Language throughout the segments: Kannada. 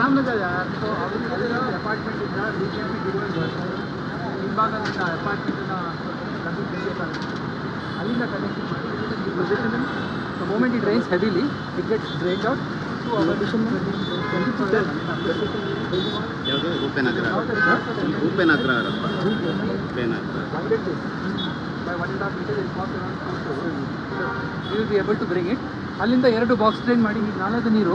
सामने का यार तो ಅಪಾರ್ಟ್ಮೆಂಟಿನ ಅಲ್ಲಿಂದ ಕನೆಕ್ಟ್ ಮಾಡಿ. The moment it rains heavily it gets drained out to hour ಯಾವುದು? Rupenagar Rupenagar ರಪ್ಪ Rupenagar. By one and half metre is cost around you will be able to bring it ಅಲ್ಲಿಂದ ಎರಡು ಬಾಕ್ಸ್ ಡ್ರೈನ್ ಮಾಡಿ ನಾಲ್ಕು ನೀರು.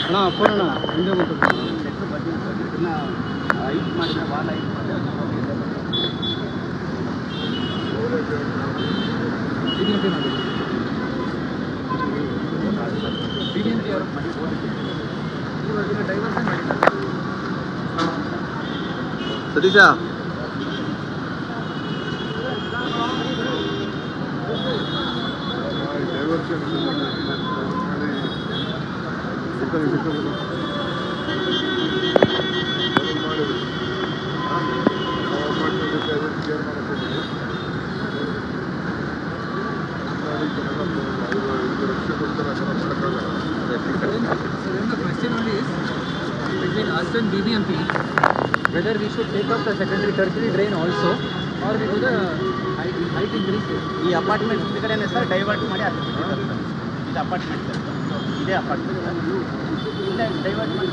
ಅಣ್ಣ ಫೋನ್ ಅಣ್ಣ ಹಿಂದೆ ಬಂತು ಹೈಟ್ ಮಾಡಿದ್ರೆ ವಾಲ್ ಹೈಟ್ ಮಾಡಿದ್ರೆ ಬಿಬಿಎಂಪಿ ಮಾಡಿ ಬಿಬಿಎಂಪಿ ಅವರು ಇವಾಗ ಡೈವರ್ಷನ್ ಮಾಡಿದ್ದಾರೆ Satish Then the question only is between us and BBMP whether we should take up the secondary tertiary drain also or we do the height, height increase. ಈ ಅಪಾರ್ಟ್ಮೆಂಟ್ is ಸರ್ ಡೈವರ್ಟ್ ಮಾಡಿ ಅಲ್ಲಿ ಬಿಟ್ಟಿದ್ದಾರೆ ಸರ್ ಇದು ಅಪಾರ್ಟ್ಮೆಂಟ್ ಸರ್ ಇದೇ ಅಪಾರ್ಟ್ಮೆಂಟ್ ಸರ್ ಇಲ್ಲೇ ಡೈವರ್ಟ್ ಮಾಡಿ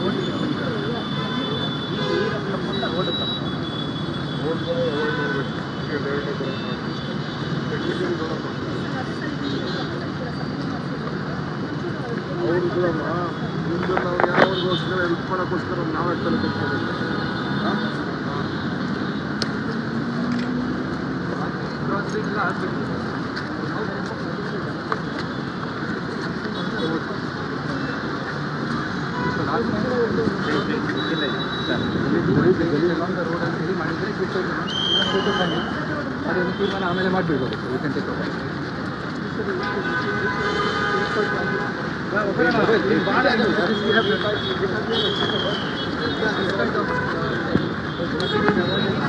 ತೀರ್ಮಾನ ಆಮೇಲೆ ಮಾಡಬೇಕು you can take over sir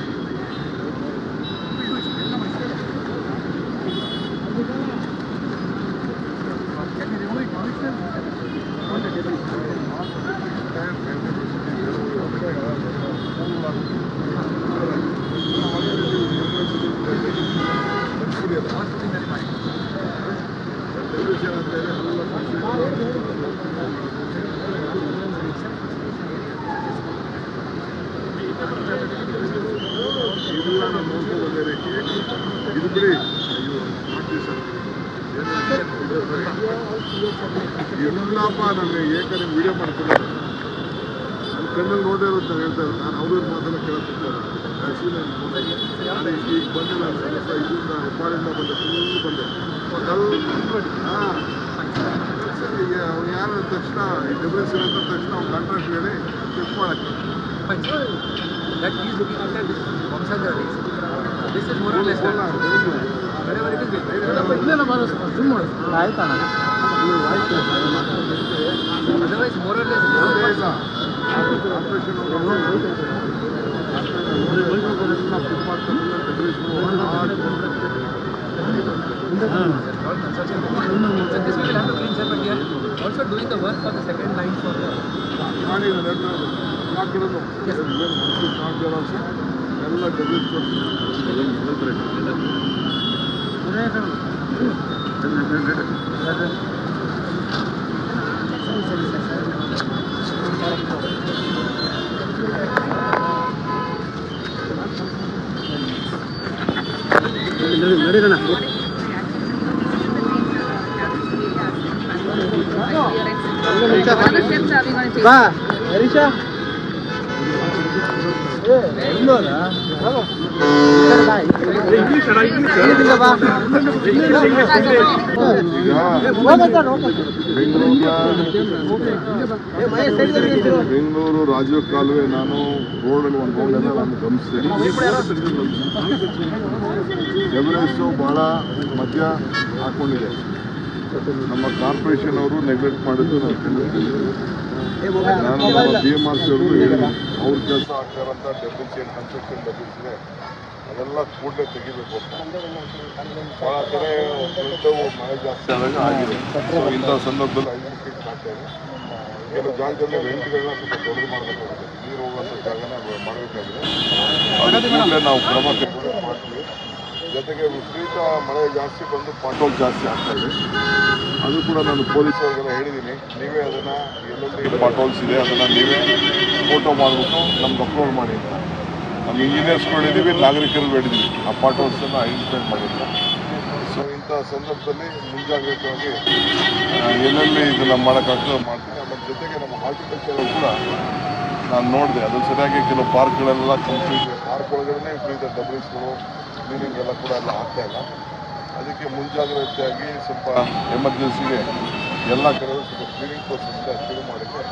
ಎಲ್ಲಪ್ಪ ಏಕೆ ಏಕನೆ ವಿಡಿಯೋ ಮಾಡ್ತಿದ್ದಾರೆ ನನ್ನ ಕಣ್ಣಲ್ಲಿ ನೋಡೇ ಇರುತ್ತೆ ನಾನು ಹೇಳ್ತಾ ಇರೋದು ನಾನು ಅವ್ರ ಮಾತನ್ನ ಕೇಳ್ತಿದ್ದೆ ಆ್ಯಕ್ಚುಲಿ ನಾನು ಈಗ ಬಂದೆ ನಾನು ಇದರಿಂದ ಹೆಬ್ಬಾಳಿಂದ ಬಂದೆ ಫುಲ್ ಬಂದೆ ಹಾಂ ಅವ್ನು ಯಾರು ತಕ್ಷಣ ತಕ್ಷಣ ಡಿಫ್ರೆನ್ಸ್ ಇರೋ ತಕ್ಷಣ ಅವ್ನು ಕಾಂಟ್ರಾಕ್ಟ್ ಹೇಳಿ ಚೆಕ್ ಮಾಡಕ್ಕೆ Fine. That he is looking after this Vamsandra race. This is more or less ಹೋಗೋಣ, done. ಹೋಗಿ. Wherever it is, we'll try. ಆಯ್ತಣ್ಣ Otherwise, more or less, ಯಾವುದೇ no ಇಲ್ಲ operation all construction. So this we will have to clean, sir, but we are also doing the work ở đây là nào Va, Elisha? Eh, non, eh. Bengaluru Rajiv ಕಾಲುವೆ ನಾನು ಬೋರ್ಡಲ್ಲಿ ಒಂದು ಬೋರ್ಡ್ ನಾನು ಗಮನಿಸ್ತೀನಿ. ಎವರೆಸ್ಟು ಭಾಳ ಮಧ್ಯ ಹಾಕೊಂಡಿದೆ. ನಮ್ಮ ಕಾರ್ಪೊರೇಷನ್ ಅವರು ನೆಗ್ಲೆಕ್ಟ್ ಮಾಡಿದ್ದು ನಾನು ಕಂಡಿದ್ದೀನಿ ನಾನು ಬಿ ಎಂ ಆರ್ ಸಿ ಅವ್ರಿಗೂ ಹೇಳಿದ್ದೀನಿ ಅವ್ರ ಕೆಲಸ ಆಗ್ತಾರಂತ ಡೆಬ್ರಿಸ್ ಏನು ಕನ್ಸ್ಟ್ರಕ್ಷನ್ ಡೆಬ್ರಿಸ್ ಇದೆ ಅದೆಲ್ಲ ಕೂಡಲೇ ತೆಗಿಬೇಕು ಭಾಳ ಕಡೆ ಮಳೆ ಜಾಸ್ತಿ ಆದಾಗ ಆಗಿದೆ. ಸೊ ಇಂಥ ಸಂದರ್ಭದಲ್ಲಿ ಐಡೆಂಟಿಫೈ ಮಾಡ್ತೇವೆ ಕೆಲವು ಜಾಗದಲ್ಲಿ ವೆಂಟ್ಗಳನ್ನ ಸ್ವಲ್ಪ ದೊಡ್ಡದು ಮಾಡಬೇಕಾಗಿದೆ ನೀರು ಹೋಗುವಂಥ ಜಾಗನ ಮಾಡಬೇಕಾಗಿದೆ ಅದಕ್ಕೆ ನಾವು ಕ್ರಮ ಕೈಗೊಂಡು ಮಾಡ್ತೀವಿ. ಜೊತೆಗೆ ವಿಪರೀತ ಮಳೆ ಜಾಸ್ತಿ ಬಂದು ಪಾಟೋಲ್ ಜಾಸ್ತಿ ಆಗ್ತಾ ಇದೆ. ಅದು ಕೂಡ ನಾನು ಪೊಲೀಸರಿಗೆಲ್ಲ ಹೇಳಿದ್ದೀನಿ ನೀವೇ ಅದನ್ನು ಎಲ್ಲೆಲ್ಲಿ ಪಾಟೋಲ್ಸ್ ಇದೆ ಅದನ್ನು ನೀವೇ ಫೋಟೋ ಮಾಡಿಬಿಟ್ಟು ನಮ್ಗೆ ಅಪ್ಲೋಡ್ ಮಾಡಿ ಅಂತ. ನಮ್ಮ ಇಂಜಿನಿಯರ್ಸ್ ಹೇಳಿದ್ದೀವಿ ನಾಗರಿಕರು ಹೇಳಿದ್ದೀವಿ ಆ ಪಾಟೋಲ್ಸನ್ನು ಐಡೆಂಟಿಫೈ ಮಾಡಿಲ್ಲ ಸೊ ಇಂಥ ಸಂದರ್ಭದಲ್ಲಿ ಮುಂಜಾಗ್ರತವಾಗಿ ಎಲ್ಲೆಲ್ಲಿ ಇದನ್ನು ಮಾಡೋಕ್ಕಾಗ್ತದೆ ಮಾಡ್ತೀನಿ. ಅದರ ಜೊತೆಗೆ ನಮ್ಮ ಹಾರ್ಟಿಕಲ್ಚರ್ ಕೂಡ ನಾನು ನೋಡಿದೆ. ಅದು ಸರಿಯಾಗಿ ಕೆಲವು ಪಾರ್ಕ್ಗಳೆಲ್ಲ ಕಂಪ್ಲೀಟ್ ಪಾರ್ಕ್ ಒಳಗಡೆ ವಿಪರೀತ ಡಬ್ರಿಸ್ಗಳು ಕ್ಲೀನಿಂಗ್ ಎಲ್ಲ ಕೂಡ ಎಲ್ಲ ಆಗ್ತಾ ಇಲ್ಲ. ಅದಕ್ಕೆ ಮುಂಜಾಗ್ರತೆಯಾಗಿ ಸ್ವಲ್ಪ ಎಮರ್ಜೆನ್ಸಿಗೆ ಎಲ್ಲ ಕಡೆ ಸ್ವಲ್ಪ ಕ್ಲೀನಿಂಗ್ ಪ್ರೋಸೆಸ್ ಶುರು ಮಾಡೋಕ್ಕೆ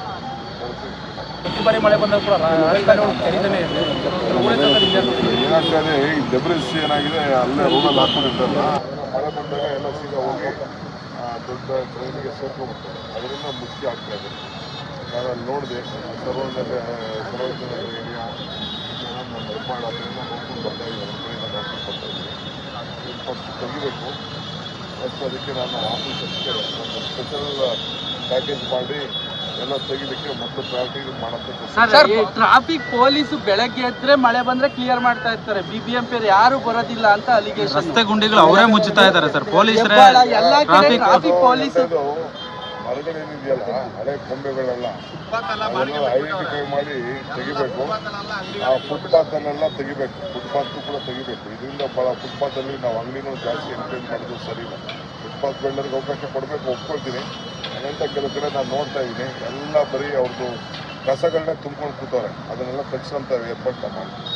ಬಾರಿ ಮಳೆ ಬಂದಾಗ ಕೂಡ ಏನಾಗ್ತದೆ ಈ ಡೆಬ್ರಿಸ್ ಏನಾಗಿದೆ ಅಲ್ಲೇ ರೋಡಲ್ಲಿ ಹಾಕೊಂಡಿರ್ತಾರಲ್ಲ ಮಳೆ ಬಂದಾಗ ಎಲ್ಲ ಸೀದಾ ಹೋಗಿ ದೊಡ್ಡ ಟ್ರೈನಿಗೆ ಸೇರ್ಕೊಂಡ್ಬಿಡ್ತಾರೆ ಅದರಿಂದ ಮುಖ್ಯ ಆಗ್ತಾ ಇದೆ. ನಾನು ಅಲ್ಲಿ ನೋಡಿದೆ ಸರ್ವನಗರ ಸರ್ವನಗರ ಏರಿಯಾ ನಮ್ಮ ನಿರ್ಮಾಣ ಅದರಿಂದ ನೋಡ್ಕೊಂಡು ಬರ್ತಾ ಇದ್ದಾರೆ. ಬರ್ತಾ ಇದ್ದೀನಿ ಫಸ್ಟ್ ತೆಗಿಬೇಕು ಫಸ್ಟ್ ಅದಕ್ಕೆ ನಾನು ಆಫೀಸಕ್ಕೆ ಒಂದು ಸ್ಪೆಷಲ್ ಪ್ಯಾಕೇಜ್ ಮಾಡಿ ಎಲ್ಲ ತೆಗಿಲಿಕ್ಕೆ ಮೊದಲು ಪ್ರಯಾರಿಟಿ ಮಾಡೋಂಥ ಸರ್ ಟ್ರಾಫಿಕ್ ಪೊಲೀಸ್ ಬೆಳಗ್ಗೆ ಎದ್ರೆ ಮಳೆ ಬಂದ್ರೆ ಕ್ಲಿಯರ್ ಮಾಡ್ತಾ ಇರ್ತಾರೆ. ಬಿಬಿಎಂಪಿ ಯಾರು ಬರೋದಿಲ್ಲ ಅಂತ ಅಲ್ಲಿಗೆ ರಸ್ತೆ ಗುಂಡಿಗಳು ಅವರೇ ಮುಚ್ಚುತ್ತಾ ಇದ್ದಾರೆ ಸರ್ ಪೊಲೀಸರೇ ಎಲ್ಲಾ ಟ್ರಾಫಿಕ್ ಟ್ರಾಫಿಕ್ ಪೊಲೀಸ್ ಮರಗಳೇನಿದೆಯಲ್ಲ ಹಳೆ ಕೊಂಬೆಗಳೆಲ್ಲ ಅದನ್ನೆಲ್ಲ ಐಡೆಂಟಿಫೈ ಮಾಡಿ ತೆಗಿಬೇಕು. ಆ ಫುಟ್ಪಾತನ್ನೆಲ್ಲ ತೆಗಿಬೇಕು. ಫುಟ್ಪಾತ್ ಕೂಡ ತೆಗಿಬೇಕು. ಇದರಿಂದ ಭಾಳ ಫುಟ್ಪಾತಲ್ಲಿ ನಾವು ಅಂಗಡಿನೂ ಜಾಸ್ತಿ ಎಕ್ಸ್ಪ್ಲೇನ್ ಮಾಡೋದು ಸರಿ ಇಲ್ಲ. ಫುಟ್ಪಾತ್ ಬೆಳ್ಳರಿಗೆ ಅವಕಾಶ ಕೊಡಬೇಕು ಒಪ್ಕೊಳ್ತೀನಿ. ಹಾಗಂತ ಕೆಲವು ಕಡೆ ನಾನು ನೋಡ್ತಾ ಇದ್ದೀನಿ. ಎಲ್ಲ ಬರೀ ಅವ್ರದ್ದು ಕಸಗಳನ್ನೇ ತುಂಬ್ಕೊಂಡು ಕೂತವ್ರೆ. ಅದನ್ನೆಲ್ಲ ತಗ್ಸ್ಕೊಂತ ಏರ್ಪಾಡು ನಾವು ಮಾಡ್ತೀವಿ.